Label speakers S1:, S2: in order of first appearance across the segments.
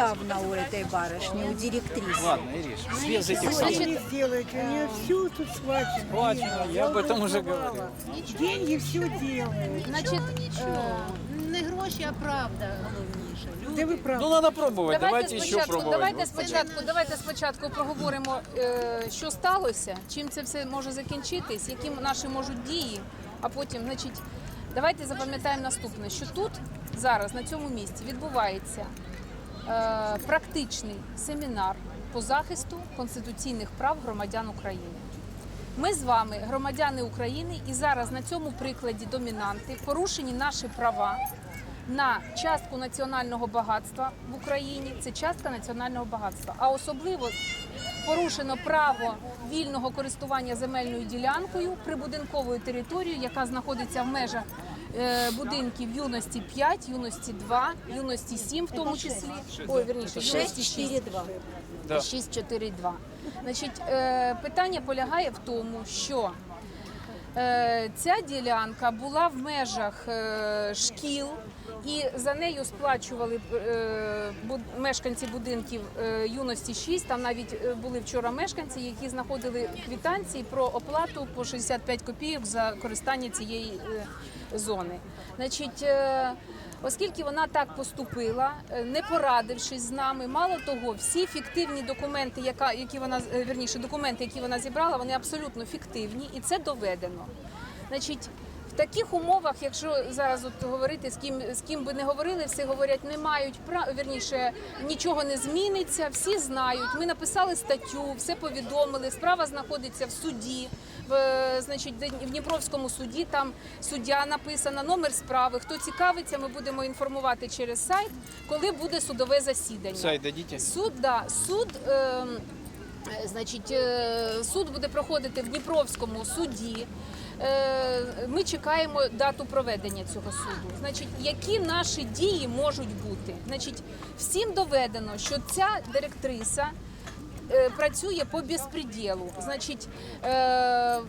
S1: явно у этой барышни, у директрисы.
S2: Ладно, Ириш, без этих
S1: Значит,
S2: слов.
S3: Что не сделаете? У нее все тут схвачено.
S2: Схвачено, я об этом уже
S3: сказала.
S2: говорил.
S3: Деньги все делают.
S4: Значить, е, не гроші, а правда головніше.
S3: Где вы правы?
S2: Ну, надо пробовать, давайте, еще
S5: спочатку,
S2: пробовать.
S5: давайте
S2: Господи.
S5: спочатку, давайте спочатку проговоримо, е, що сталося, чим це все може закінчитись, які наші можуть дії, а потім, значить, давайте запам'ятаємо наступне, що тут зараз на цьому місці відбувається е, практичний семінар по захисту конституційних прав громадян України. Ми з вами громадяни України, і зараз на цьому прикладі домінанти порушені наші права на частку національного багатства в Україні. Це частка національного багатства. А особливо порушено право вільного користування земельною ділянкою прибудинковою територією, яка знаходиться в межах е, будинків юності 5, юності 2, юності 7 в тому числі. Ой, верніше, юності 6.
S1: 6-4-2.
S5: 642. Значить, е, питання полягає в тому, що е, ця ділянка була в межах е, шкіл, і за нею сплачували е, мешканці будинків е, юності 6. Там навіть е, були вчора мешканці, які знаходили квитанції про оплату по 65 копійок за користання цієї е, зони. Значить, е, Оскільки вона так поступила, е, не порадившись з нами, мало того, всі фіктивні документи, які вона верніше, документи, які вона зібрала, вони абсолютно фіктивні, і це доведено. Значить, в таких умовах, якщо зараз от говорити з ким з ким би не говорили, всі говорять, не мають права, вірніше, нічого не зміниться, всі знають. Ми написали статтю, все повідомили. Справа знаходиться в суді. В значить, в Дніпровському суді там суддя написана, номер справи. Хто цікавиться, ми будемо інформувати через сайт, коли буде судове засідання.
S2: Сайт дадите?
S5: Суд, да, суд, ем, е, значить, е, суд буде проходити в Дніпровському суді. Е, Ми чекаємо дату проведення цього суду. Значить, які наші дії можуть бути? Значить, всім доведено, що ця директриса. Е, Працює по безпреділу. Значить, е, е,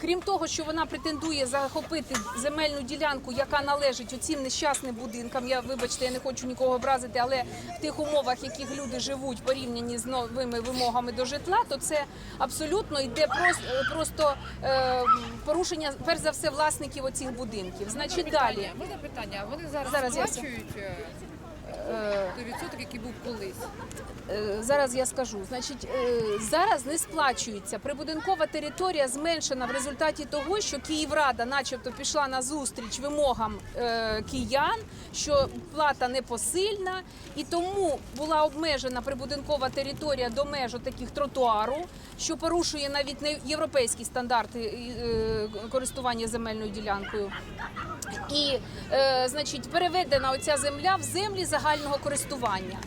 S5: крім того, що вона претендує захопити земельну ділянку, яка належить оцим нещасним будинкам. Я вибачте, я не хочу нікого образити, але в тих умовах, в яких люди живуть, порівняні з новими вимогами до житла, то це абсолютно йде просто, просто е, порушення, перш за все, власників оцих будинків. Значить, далі.
S6: Можна питання? Вони зараз,
S5: Зараз
S6: сплачують е, той відсоток, який був колись.
S5: Е, Зараз я скажу. Значить, е, зараз не сплачується. Прибудинкова територія зменшена в результаті того, що Київрада, начебто, пішла на зустріч вимогам е, киян, що плата непосильна, і тому була обмежена прибудинкова територія до меж таких тротуару, що порушує навіть не європейські стандарти користування земельною ділянкою. І, значить, переведена оця земля в землі загального користування.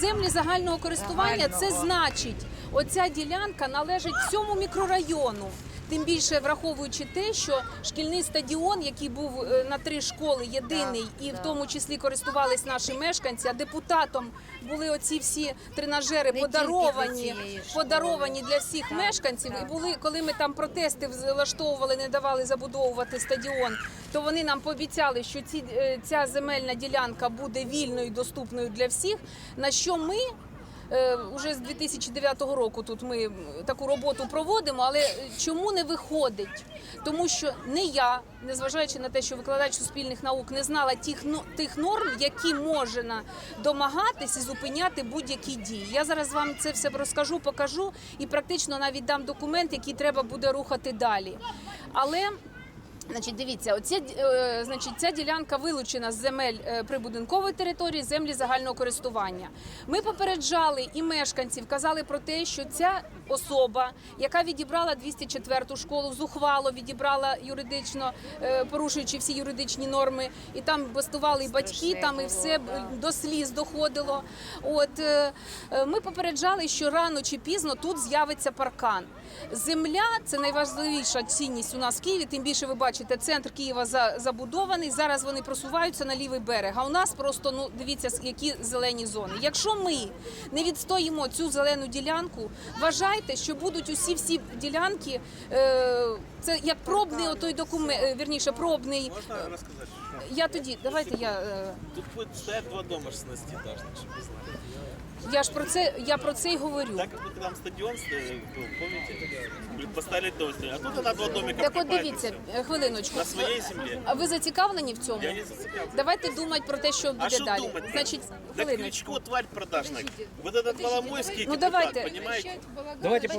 S5: Землі загального користування це значить, оця ділянка належить всьому мікрорайону. Тим більше враховуючи те, що шкільний стадіон, який був е, на три школи, єдиний, і в тому числі користувались наші мешканці, а депутатом були оці всі тренажери подаровані, подаровані для всіх мешканців. І були, коли ми там протести влаштовували, не давали забудовувати стадіон, то вони нам пообіцяли, що ці, е, ця земельна ділянка буде вільною і доступною для всіх. На що ми уже з 2009 року тут ми таку роботу проводимо, але е, чому не виходить? Тому що не я, незважаючи на те, що викладач суспільних наук не знала тих, тих норм, які можна домагатись і зупиняти будь-які дії. Я зараз вам це все розкажу, покажу і практично навіть дам документ, який треба буде рухати далі. Але Значить, дивіться, оця, е, значить, ця ділянка вилучена з земель е, прибудинкової території, землі загального користування. Ми попереджали і мешканців, казали про те, що ця особа, яка відібрала 204 школу, зухвало відібрала юридично, е, порушуючи всі юридичні норми, і там бастували і батьки, там і все до сліз доходило. От е, ми попереджали, що рано чи пізно тут з'явиться паркан. Земля це найважливіша цінність у нас в Києві. Тим більше ви бачите, центр Києва за- забудований. Зараз вони просуваються на лівий берег. А у нас просто ну дивіться, с- які зелені зони. Якщо ми не відстоїмо цю зелену ділянку, вважайте, що будуть усі всі ділянки. Е, це як пробний отой документ, вірніше, пробний.
S7: Можна розказати?
S5: Я тоді, давайте я. е,
S7: Тут будет стоять два дома 16-этажных, чтобы вы знали.
S5: я ж про це я про це й говорю.
S7: Так как вот там стадион, стоит, ну, помните, поставили дом, а тут она два домика
S5: Так от
S7: припаяны
S5: дивіться,
S7: всё.
S5: е, хвилиночку.
S7: На своей земле.
S5: А ви зацікавлені в цьому?
S7: Я не зацеплял.
S5: Давайте думати про те, що
S7: А
S5: буде
S7: что
S5: далі.
S7: думать?
S5: Значить,
S7: да
S5: хвилиночку.
S7: Кличко тварь продажная. Вот этот Воломойский
S5: Ну,
S7: депутат,
S5: давайте.
S7: понимаете?
S2: Давайте по-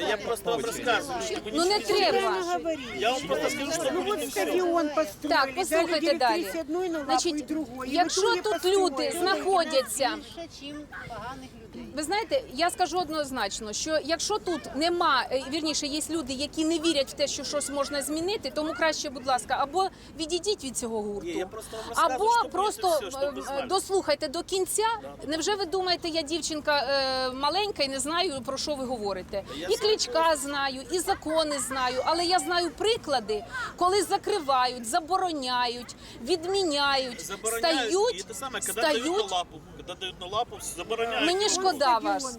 S7: Я, я просто вам рассказываю, чтобы вы
S5: Ну не
S7: ничего
S5: треба.
S3: Правильно говорит.
S7: Я вам просто скажу, что
S3: Ну
S7: будет
S3: вот
S7: не всё.
S3: стадион построили,
S5: Так, послухайте
S3: дали
S5: далі.
S3: директрисе одной на лапу
S5: Значить,
S3: и другой. И в
S5: якщо
S3: итоге
S5: тут
S3: построили.
S5: люди знаходяться
S4: Більше, ніж поганих людей.
S5: Ви знаєте, я скажу однозначно, що якщо тут нема, е, вірніше, є люди, які не вірять в те, що щось можна змінити, тому краще, будь ласка, або відійдіть від цього гурту,
S7: Ні, я просто вам розказую,
S5: або
S7: що буде
S5: просто
S7: все, щоб ви
S5: е,
S7: знали.
S5: дослухайте до кінця. Невже ви думаєте, я дівчинка е, маленька і не знаю про що ви говорите? І кличка знаю, і закони знаю, але я знаю приклади, коли закривають, забороняють, відміняють,
S7: Забороняют, и
S5: стають,
S7: это самое, когда дают на
S5: стають.
S7: лапу, когда дают на лапу, забороняют.
S5: Мені шкода вас.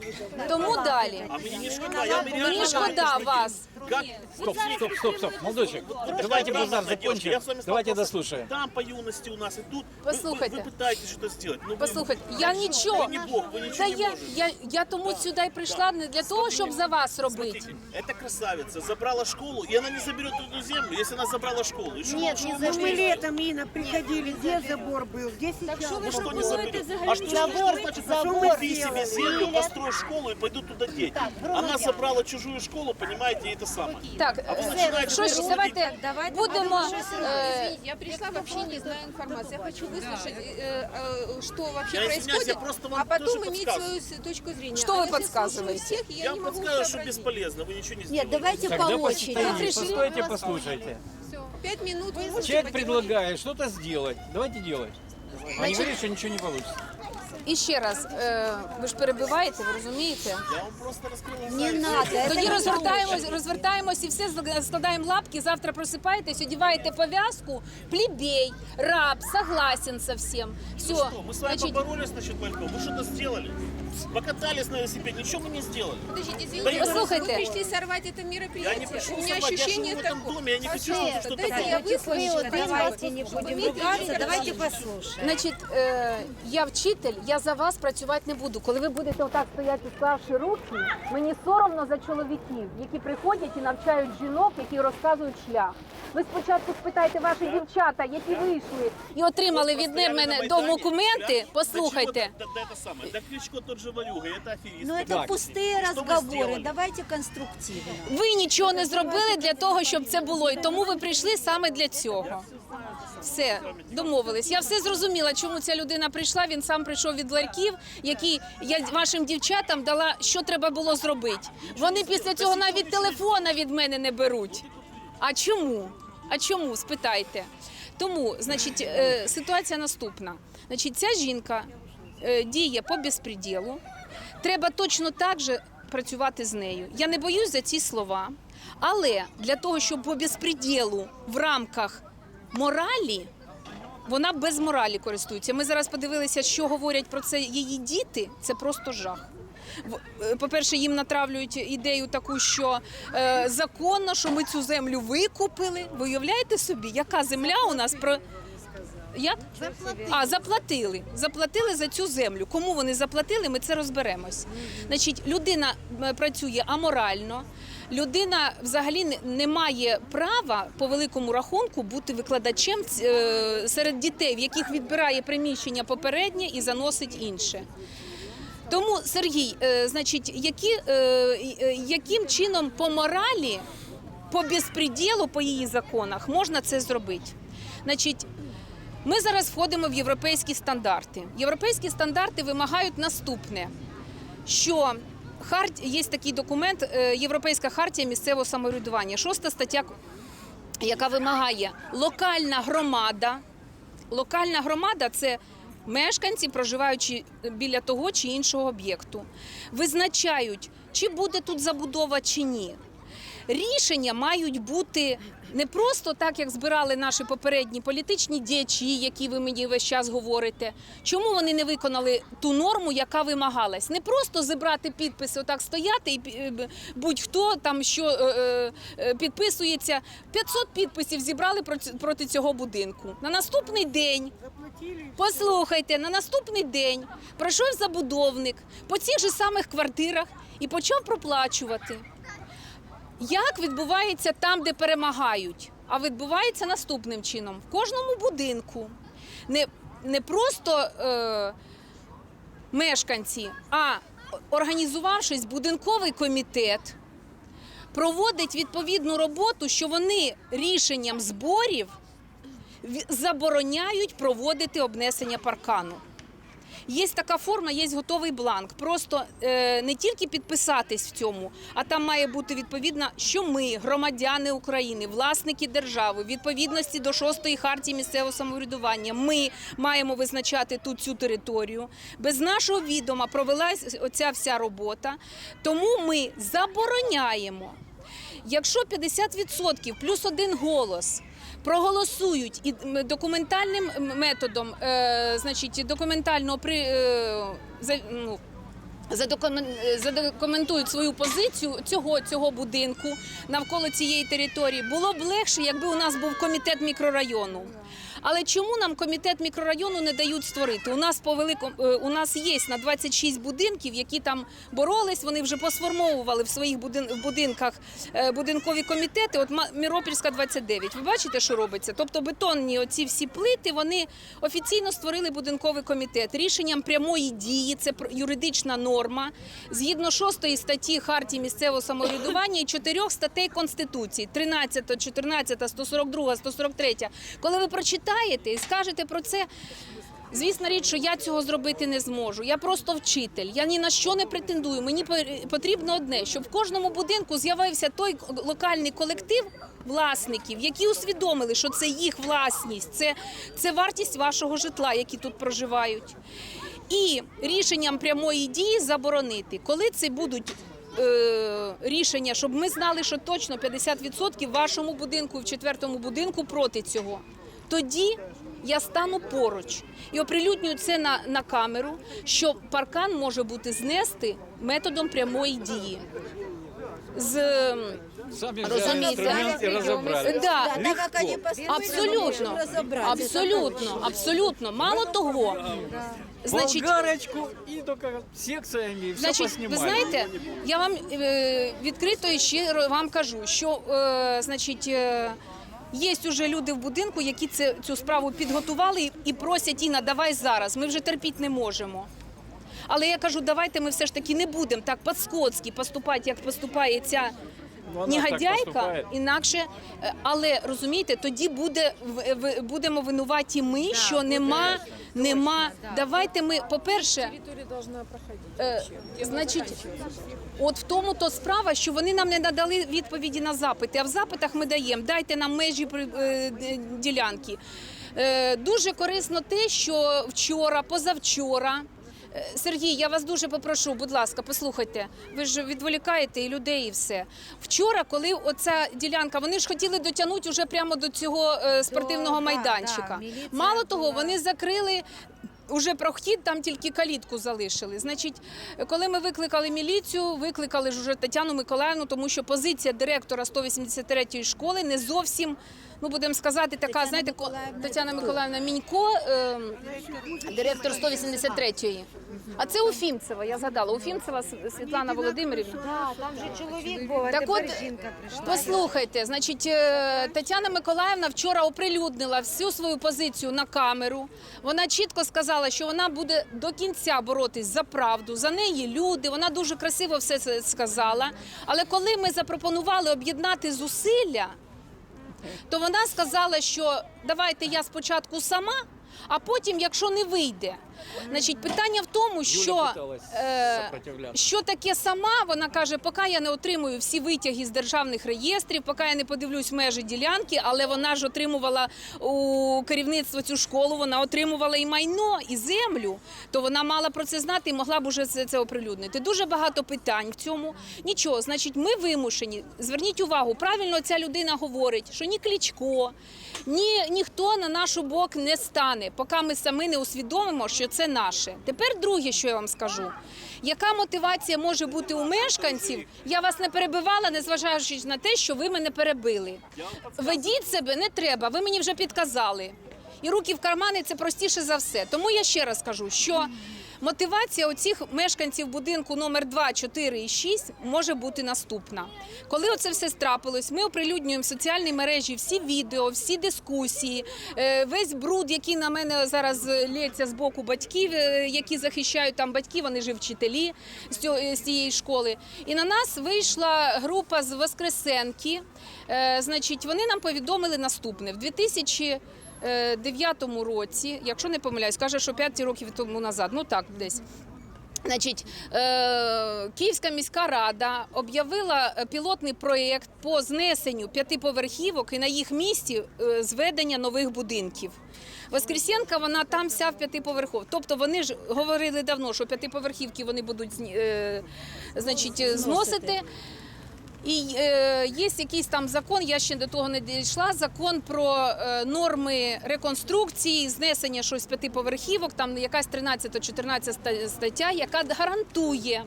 S5: Тому далі.
S7: А мне не шкода, я вам реально
S5: Мені
S7: говорю,
S5: шкода
S7: что
S5: вас.
S7: Как
S2: Стоп, стоп, стоп, стоп, молодочек. Давайте
S7: правильно,
S2: базар
S7: девушка,
S2: закончим.
S7: я с вами
S2: Давайте
S7: столкнулся.
S2: дослушаем.
S7: Там по юности у нас и тут. Вы-
S5: Послухайте.
S7: Вы, вы пытаетесь что-то сделать. но вы-
S5: Послухайте, я нічого.
S7: Ви не Бог, ви нічого
S5: Та
S7: не
S5: я,
S7: можете.
S5: я, я тому сюди й прийшла не для того, щоб за вас робити.
S7: Смотрите, эта красавица забрала школу, и она не заберет эту землю, если она забрала школу. И что,
S4: Нет,
S7: что
S4: не
S7: вы
S3: Ну,
S7: можете
S3: мы
S7: сделать?
S3: летом, Инна, приходили, где забор был, где сейчас?
S7: Ну что не заберет? А что,
S4: Забор,
S7: что значит,
S4: забор
S7: себе землю, построй школу и пойду туда деть? Она забрала чужую школу, понимаете, и это самое.
S5: Так,
S7: А ви
S5: е,
S7: починаєте
S5: що ж, давайте,
S1: давайте
S5: будемо. е,
S6: Извините, я пришла, вообще не знаю информации. Я хочу выслушать, э, э, что вообще
S7: Я извиняюсь,
S6: происходит,
S7: я просто вам
S6: а потом
S7: тоже
S6: иметь
S7: подсказываю.
S6: свою с- точку зрения.
S5: Что
S6: А
S5: вы
S6: я сейчас слушаю
S5: подсказываете?
S6: всех, и я,
S7: Я
S6: не
S7: вам
S6: могу
S7: подскажу, что
S6: сообразить.
S7: бесполезно, вы ничего не сделаете.
S1: Нет, давайте
S2: Тогда
S1: по очереди.
S2: постоите,
S5: пришли,
S2: постойте, послушайте.
S6: Пять минут вы можете
S2: Человек предлагает что-то сделать. Давайте делать. А не говорит, что ничего не получится.
S5: І ще раз, е, ви ж перебиваєте, ви розумієте?
S7: Я вам просто раскрыл
S1: Не надо. это
S5: Тоді
S1: не
S5: розвертаємось, розвертаємось і все складаємо лапки. Завтра просипаєтесь, одіваєте пов'язку, плебей, раб, согласен со всем. Все.
S7: Что, мы с вами поборолись насчет Валькова, вы что-то сделали? Покатались на велосипеде, ничего мы не сделали.
S6: Подождите, извините,
S7: Да я-
S6: пожалуйста,
S5: Послушайте.
S6: вы пришли сорвать это
S7: Я не
S6: мероприятие.
S7: пришел
S6: У меня
S7: сорвать, я живу
S6: ощущение
S7: в этом
S6: такое.
S7: доме, я не хочу
S6: Пожалуйста,
S7: что-то
S6: дайте
S7: такое.
S6: я выслушаю.
S1: Давайте не будем ругаться, давайте послушаем.
S5: Значить, е, я вчитель, я за вас працювати не буду. Коли ви будете отак стояти, склавши руки, мені соромно за чоловіків, які приходять і навчають жінок, які розказують шлях. Ви спочатку спитайте ваші дівчата, які вийшли і отримали від
S7: Стояли на
S5: мене
S7: Майдані,
S5: документи.
S7: да?
S5: Послухайте.
S7: Да, да, это самое. Да Кличко тот же Валюга, это аферист.
S1: Но это
S2: Так.
S1: пустые
S7: Что вы
S1: разговоры.
S7: сделали?
S1: Давайте конструктивно.
S5: Ви нічого не зробили для того, щоб це було, і тому ви прийшли саме для цього. Все, домовились. Я все зрозуміла, чому ця людина прийшла. Він сам прийшов від ларьків, які я вашим дівчатам дала, що треба було зробити. Вони після цього навіть телефона від мене не беруть. А чому? А чому? Спитайте. Тому, значить, е, ситуація наступна. Значить, ця жінка е, діє по безпреділу. Треба точно так же працювати з нею. Я не боюсь за ці слова, але для того, щоб по безпреділу в рамках моралі. Вона без моралі користується. Ми зараз подивилися, що говорять про це її діти. Це просто жах. Е, По-перше, їм натравлюють ідею таку, що е, законно, що ми цю землю викупили. Ви уявляєте собі, яка земля у нас про. Як? А, заплатили. Заплатили за цю землю. Кому вони заплатили, ми це розберемось. Значить, людина е, працює аморально. Людина взагалі не- має права по великому рахунку бути викладачем е, серед дітей, в яких відбирає приміщення попереднє і заносить інше. Тому, Сергій, е, значить, які, яким чином по моралі, по безпреділу, по її законах можна це зробити? Значить, ми зараз входимо в європейські стандарти. Європейські стандарти вимагають наступне: що є такий документ, е, Європейська хартія місцевого самоврядування, шоста стаття, яка вимагає локальна громада. Локальна громада це мешканці, проживаючи біля того чи іншого об'єкту, визначають, чи буде тут забудова чи ні. Рішення мають бути не просто так, як збирали наші попередні політичні діячі, які ви мені весь час говорите. Чому вони не виконали ту норму, яка вимагалась? Не просто зібрати підписи, отак стояти і е, будь-хто там що е, е, підписується. 500 підписів зібрали проти цього будинку. На наступний день Послухайте, на наступний день пройшов забудовник по цих же самих квартирах і почав проплачувати. Як відбувається там, де перемагають? А відбувається наступним чином: в кожному будинку не, не просто е, мешканці, а організувавшись, будинковий комітет проводить відповідну роботу, що вони рішенням зборів забороняють проводити обнесення паркану. Є така форма, є готовий бланк. Просто е, не тільки підписатись в цьому, а там має бути відповідно, що ми, громадяни України, власники держави, відповідності до шостої хартії місцевого самоврядування, ми маємо визначати тут цю територію. Без нашого відома провелась оця вся робота. Тому ми забороняємо Якщо 50% плюс один голос проголосують і документальним методом, е, значить, документально при е, ну, е, задокументують свою позицію цього, цього будинку навколо цієї території, було б легше, якби у нас був комітет мікрорайону. Але чому нам комітет мікрорайону не дають створити? У нас по великому е, у нас є на 26 будинків, які там боролись. Вони вже посформовували в своїх будинках е, будинкові комітети. От Міропільська 29. Ви бачите, що робиться? Тобто бетонні оці всі плити вони офіційно створили будинковий комітет рішенням прямої дії. Це юридична норма згідно 6 статті Хартії місцевого самоврядування і чотирьох статей Конституції: 13, 14, 142, 143. Коли ви прочитаєте і скажете про це. Звісна річ, що я цього зробити не зможу. Я просто вчитель. Я ні на що не претендую. Мені потрібно одне, щоб в кожному будинку з'явився той локальний колектив власників, які усвідомили, що це їх власність, це, це вартість вашого житла, які тут проживають. І рішенням прямої дії заборонити, коли це будуть. е, Рішення, щоб ми знали, що точно 50% в вашому будинку, в четвертому будинку проти цього. Тоді я стану поруч і оприлюднюю це на, на камеру, що паркан може бути знести методом прямої дії. З
S2: Сами
S5: да, абсолютно, абсолютно, абсолютно. Мало того, значить,
S2: Болгарочку и только секциями все
S5: Значить, ви знаєте, я вам е, відкрито і щиро вам кажу, що е, значить. Є уже люди в будинку, які це, цю справу підготували і- просять Інна, давай зараз. Ми вже терпіти не можемо. Але я кажу, давайте ми все ж таки не будемо так по-скотськи поступати, як поступає ця
S2: вона
S5: негодяйка, інакше. Е, Але розумієте, тоді буде в- в- будемо винуваті ми, що нема, нема. Давайте ми, по-перше, Е, значить, от в тому то справа, що вони нам не надали відповіді на запити. А в запитах ми даємо дайте нам межі при- е, ділянки. Е, Дуже корисно те, що вчора, позавчора. Е, Сергій, я вас дуже попрошу, будь ласка, послухайте. Ви ж відволікаєте і людей, і все. Вчора, коли оця ділянка, вони ж хотіли дотягнути уже прямо до цього е, спортивного
S1: да,
S5: майданчика.
S1: да, міліція
S5: Мало того,
S1: була.
S5: вони закрили Уже прохід там тільки калітку залишили. Значить, коли ми викликали міліцію, викликали ж уже Тетяну Миколаївну, тому що позиція директора 183-ї школи не зовсім, ну будемо сказати, така, знаєте, Тетяна Миколаївна Мінько, е, директор 183-ї. А це Уфімцева, я згадала. Уфімцева С- Світлана Володимирівна.
S1: Да, там же чоловік був, а
S5: Так
S1: тепер
S5: от,
S1: жінка прийшла.
S5: Послухайте, значить, е, Тетяна Миколаївна вчора оприлюднила всю свою позицію на камеру. Вона чітко сказала, що вона буде до кінця боротись за правду. За неї люди. Вона дуже красиво все це сказала. Але коли ми запропонували об'єднати зусилля, то вона сказала, що давайте я спочатку сама. А потім, якщо не вийде, значить питання в тому, що, е, що таке сама, вона каже, поки я не отримую всі витяги з державних реєстрів, поки я не подивлюсь межі ділянки, але вона ж отримувала у керівництво цю школу, вона отримувала і майно, і землю, то вона мала про це знати і могла б уже це, це оприлюднити. Дуже багато питань в цьому. Нічого, значить, ми вимушені. Зверніть увагу, правильно ця людина говорить, що ні Кличко, ні ніхто на наш бок не стане, поки ми самі не усвідомимо, що це наше. Тепер друге, що я вам скажу. Яка мотивація може бути у мешканців? Я вас не перебивала, незважаючи на те, що ви мене перебили. Ведіть себе не треба, ви мені вже підказали. І руки в кармани це простіше за все. Тому я ще раз кажу, що мотивація оцих мешканців будинку номер 2, 4 і 6 може бути наступна. Коли оце все страпилось, ми оприлюднюємо в соціальній мережі всі відео, всі дискусії, е, весь бруд, який на мене зараз лється з боку батьків, е, які захищають там батьки, вони ж вчителі з е, цієї школи. І на нас вийшла група з Воскресенки. Значить, вони нам повідомили наступне: в 2000 е, 9 році, якщо не помиляюсь, каже, що 5 років тому назад, ну так десь. Значить, е, Київська міська рада об'явила е, пілотний проєкт по знесенню п'ятиповерхівок і на їх місці е, зведення нових будинків. Воскресенка, вона там вся в п'ятиповерхов. Тобто вони ж говорили давно, що п'ятиповерхівки вони будуть е, значить, е, зносити. І е, є якийсь там закон, я ще до того не дійшла. Закон про е, норми реконструкції, знесення щось п'ятиповерхівок, там якась 13-14 стаття, яка гарантує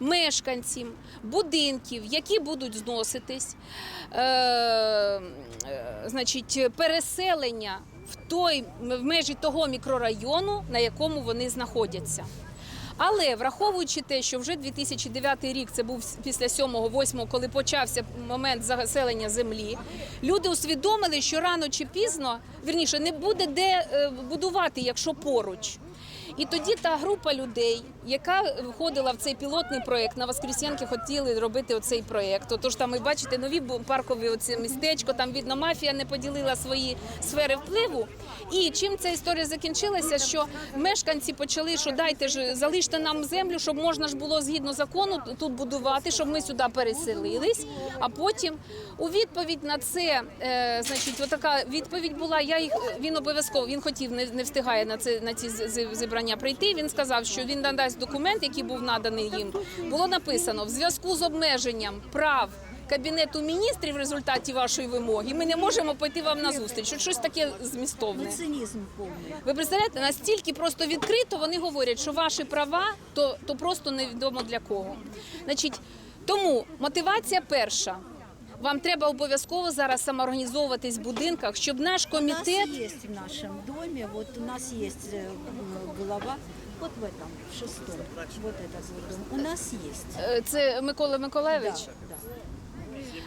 S5: мешканцям будинків, які будуть зноситись, е, е, значить, переселення в той в межі того мікрорайону, на якому вони знаходяться. Але враховуючи те, що вже 2009 рік це був після 7-8, коли почався момент заселення землі, люди усвідомили, що рано чи пізно, вірніше, не буде де е, будувати, якщо поруч. І тоді та група людей, яка входила в цей пілотний проєкт, на Воскресенки хотіли робити оцей проєкт. Отож там, ви бачите, нові паркові оці містечко, там видно, мафія не поділила свої сфери впливу. І чим ця історія закінчилася, що мешканці почали, що дайте ж залиште нам землю, щоб можна ж було згідно закону тут будувати, щоб ми сюди переселились. А потім у відповідь на це, е, значить, отака відповідь була. Я їх він обов'язково він хотів, не, не встигає на це на ці з- з- прийти. Він сказав, що він надасть документ, який був наданий їм. Було написано в зв'язку з обмеженням прав. Кабінету міністрів в результаті вашої вимоги ми не можемо пойти вам на зустріч. Щось таке змістовне.
S1: Цинизм полный.
S5: Ви представляєте, настільки просто відкрито вони говорять, що ваші права то, то просто невідомо для кого. Значить, тому мотивація перша. Вам треба обов'язково зараз самоорганізовуватись в будинках, щоб наш
S1: У нас
S5: комітет
S1: есть в нашем доме, вот у нас есть э, м, голова, вот в этом, в шестом, вот этот вот дом. У нас есть.
S5: е, це Микола Миколаєвич.
S1: Да, да.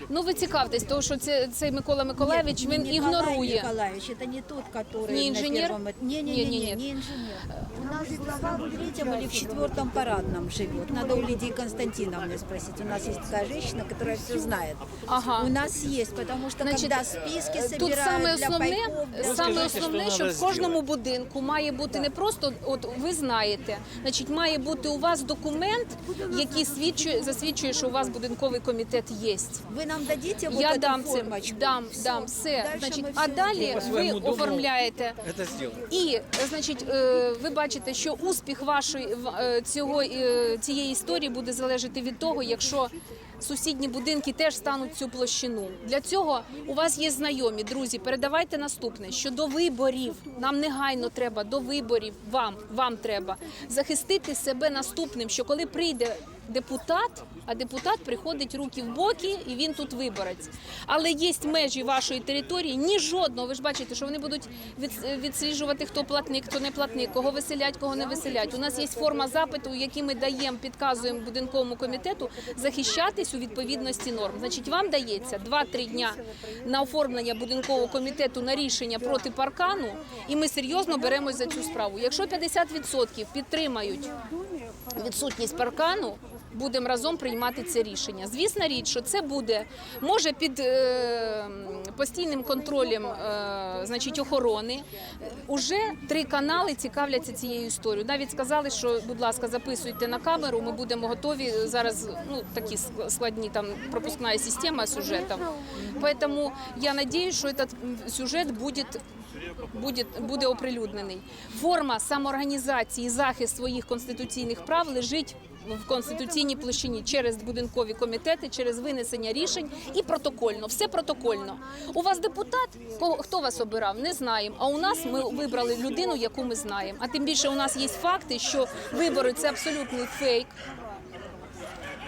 S5: Ну ви цікавтесь, тому що це цей Микола Миколаєвич
S1: Нет,
S5: він
S1: Николай
S5: ігнорує.
S1: Николаевич, это не тот, который
S5: Не
S1: на
S5: инженер?
S1: первом эт- Не, не, не,
S5: Не-не-не.
S1: не, не инженер. У нас глава в третьем или в четвертом парадном живет. Надо у Лидии Константиновны спросить. У нас есть такая женщина, которая все знает.
S5: Ага.
S1: У нас есть, потому что
S5: Значить,
S1: когда списки
S5: Тут
S1: собирают
S5: саме
S1: для
S5: основне,
S1: пайков, для
S5: саме
S2: скажіть,
S5: основне,
S2: що
S5: що в
S2: треба
S5: кожному будинку має бути не просто, от ви знаєте, значить, має бути у вас документ, який свідчує, засвідчує, що у вас будинковий комітет є.
S1: Вы нам дадите вот
S5: Я
S1: эту
S5: дам це,
S1: формочку?
S5: дам,
S1: Всё.
S5: дам все.
S1: Дальше
S5: Значить,
S1: мы
S5: а
S1: всё
S5: далі
S1: сделаем.
S5: ви
S2: своєму дому
S5: оформляєте.
S2: Это сделано.
S5: І, е, значить, е, ви бачите, що успіх вашої в- е, цього е, цієї історії буде залежати від того, якщо сусідні будинки теж стануть цю площину. Для цього у вас є знайомі, друзі. Передавайте наступне: що до виборів нам негайно треба до виборів. Вам вам треба захистити себе наступним. Що коли прийде депутат, а депутат приходить руки в боки, і він тут виборець. Але є межі вашої території, ні жодного. Ви ж бачите, що вони будуть від, відсліджувати, хто платник, хто не платник, кого виселять, кого не виселять. У нас є форма запиту, у якій ми даємо, підказуємо будинковому комітету захищатись у відповідності норм. Значить, вам дається 2-3 дня на оформлення будинкового комітету на рішення проти паркану, і ми серйозно беремось за цю справу. Якщо 50% підтримають відсутність паркану, будемо разом приймати це рішення. Звісна річ, що це буде може під е, постійним контролем е, значить, охорони. Уже три канали цікавляться цією історією. Навіть сказали, що, будь ласка, записуйте на камеру. Ми будемо готові зараз. Ну такі складні там пропускна система сюжетів. Поэтому я надеюсь, що м, сюжет буде буде, буде оприлюднений. Форма самоорганізації захист своїх конституційних прав лежить в конституційній площині через будинкові комітети, через винесення рішень і протокольно. Все протокольно. У вас депутат, кого- хто вас обирав, не знаємо. А у нас ми вибрали людину, яку ми знаємо. А тим більше у нас є факти, що вибори це абсолютний фейк.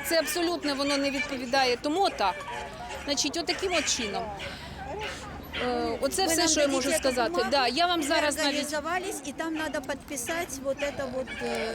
S5: Це абсолютно воно не відповідає тому так. Значить, отаким от чином. Е, Оце
S1: Вы
S5: все,
S1: нам
S5: що я
S1: дадите
S5: можу
S1: эту
S5: сказати.
S1: бумагу,
S5: Да, я вам
S1: мы
S5: зараз навіть
S1: организовались, и там надо подписать вот это вот э,